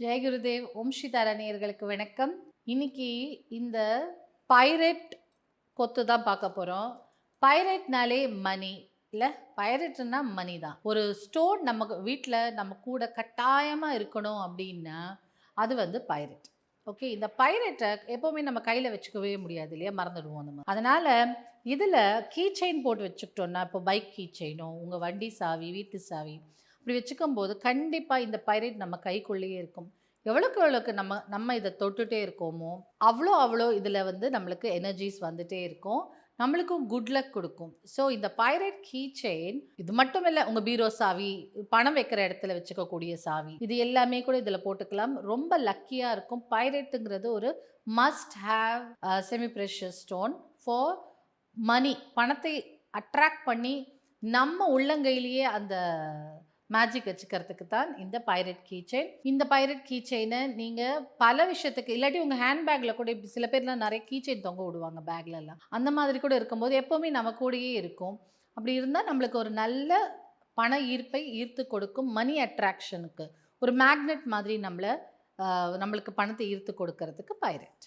ஜெய குருதேவ் ஓம் ஸ்ரீதாரா நேயர்களுக்கு வணக்கம். இன்னைக்கு இந்த பைரட் கொத்து தான் பார்க்க போகிறோம் பைரட்னாலே மணி. இல்லை பைரட்னா மணி தான். ஒரு ஸ்டோன் நம்ம வீட்டில் நம்ம கூட கட்டாயமாக இருக்கணும் அப்படின்னா அது வந்து பைரட். ஓகே இந்த பைரட்டை எப்போவுமே நம்ம கையில் வச்சுக்கவே முடியாது இல்லையா? மறந்துடுவோம் நம்ம. அதனால் இதில் கீ செயின் போட்டு வச்சுக்கிட்டோன்னா இப்போ பைக் கீ செயினோ உங்கள் வண்டி சாவி வீட்டு சாவி இப்படி வச்சுக்கும் போது கண்டிப்பாக இந்த பைரேட் நம்ம கைக்குள்ளேயே இருக்கும். எவ்வளோக்கு எவ்வளோக்கு நம்ம நம்ம இதை தொட்டுகிட்டே இருக்கோமோ அவ்வளோ அவ்வளோ இதில் வந்து நம்மளுக்கு எனர்ஜிஸ் வந்துகிட்டே இருக்கும். நம்மளுக்கும் குட் லக் கொடுக்கும். ஸோ இந்த பைரேட் கீ செயின் இது மட்டும் இல்லை உங்கள் பீரோ சாவி பணம் வைக்கிற இடத்துல வச்சுக்கக்கூடிய சாவி இது எல்லாமே கூட இதில் போட்டுக்கலாம். ரொம்ப லக்கியாக இருக்கும். பைரேட்டுங்கிறது ஒரு must have semi precious stone for money பணத்தை அட்ராக்ட் பண்ணி நம்ம உள்ளங்கையிலேயே அந்த மேஜிக் வச்சுக்கிறதுக்கு தான் இந்த பைரட் கீ செயின் இந்த பைரட் கீ செயினை நீங்கள் பல விஷயத்துக்கு இல்லாட்டி உங்கள் ஹேண்ட்பேக்கில் கூட இப்படி சில பேர்லாம் நிறைய கீ செயின் தொங்க விடுவாங்க பேக்லலாம் அந்த மாதிரி கூட இருக்கும்போது எப்போவுமே நம்ம கூடயே இருக்கும். அப்படி இருந்தால் நம்மளுக்கு ஒரு நல்ல பண ஈர்ப்பை ஈர்த்து கொடுக்கும் மணி அட்ராக்ஷனுக்கு ஒரு மேக்னெட் மாதிரி நம்மளை நம்மளுக்கு பணத்தை ஈர்த்து கொடுக்கறதுக்கு பைரட்